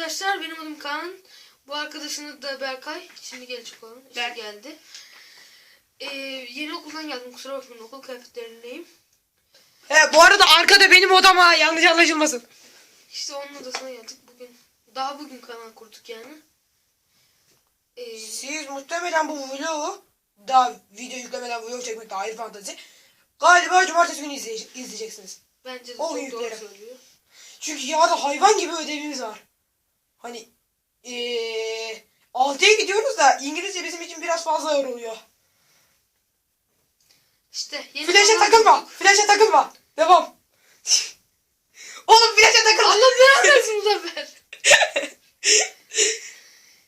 arkadaşlar benim adım Kaan. Bu arkadaşınız da Berkay. Şimdi gelecek olan. İşte Berk. geldi. Ee, yeni okuldan geldim kusura bakmayın okul kıyafetlerindeyim. He, bu arada arkada benim odam ha yanlış anlaşılmasın. İşte onun odasına geldik bugün. Daha bugün kanal kurduk yani. Ee, Siz muhtemelen bu vlogu daha video yüklemeden vlog çekmek daha ayrı fantezi. Galiba cumartesi günü izleye- izleyeceksiniz. bence de o çok doğru yüklerim. söylüyor. Çünkü yarın hayvan gibi ödevimiz var. Hani eee 6'ya gidiyoruz da İngilizce bizim için biraz fazla ağır oluyor. İşte yeni Flaşa kanal takılma. Flaşa takılma. Devam. Oğlum flaşa takılma. Allah belanı versin Muzaffer.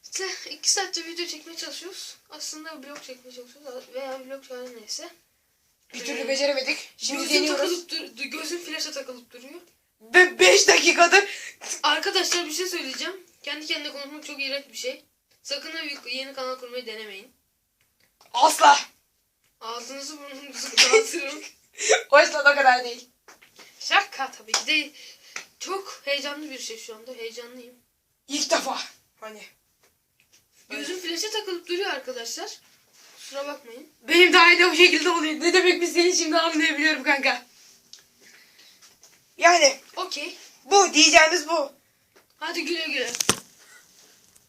işte iki saatçe video çekmeye çalışıyoruz. Aslında vlog çekmeye çalışıyoruz veya vlog çağrı neyse. Bir türlü beceremedik. Şimdi Gözüm deniyoruz. takılıp dur- gözüm flaşa takılıp duruyor. Ve 5 dakikadır Arkadaşlar bir şey söyleyeceğim. Kendi kendine konuşmak çok iğrenç bir şey. Sakın ha bir yeni kanal kurmayı denemeyin. asla. Ağzınızı burnunuzu dağıtırım. O yüzden o kadar değil. Şaka tabii ki de çok heyecanlı bir şey şu anda. Heyecanlıyım. İlk defa. Hani. Gözüm flaşa takılıp duruyor arkadaşlar. Kusura bakmayın. Benim de aynı bu şekilde oluyor. Ne demek biz seni şimdi anlayabiliyorum kanka. Yani Okey. Bu diyeceğimiz bu. Hadi güle güle.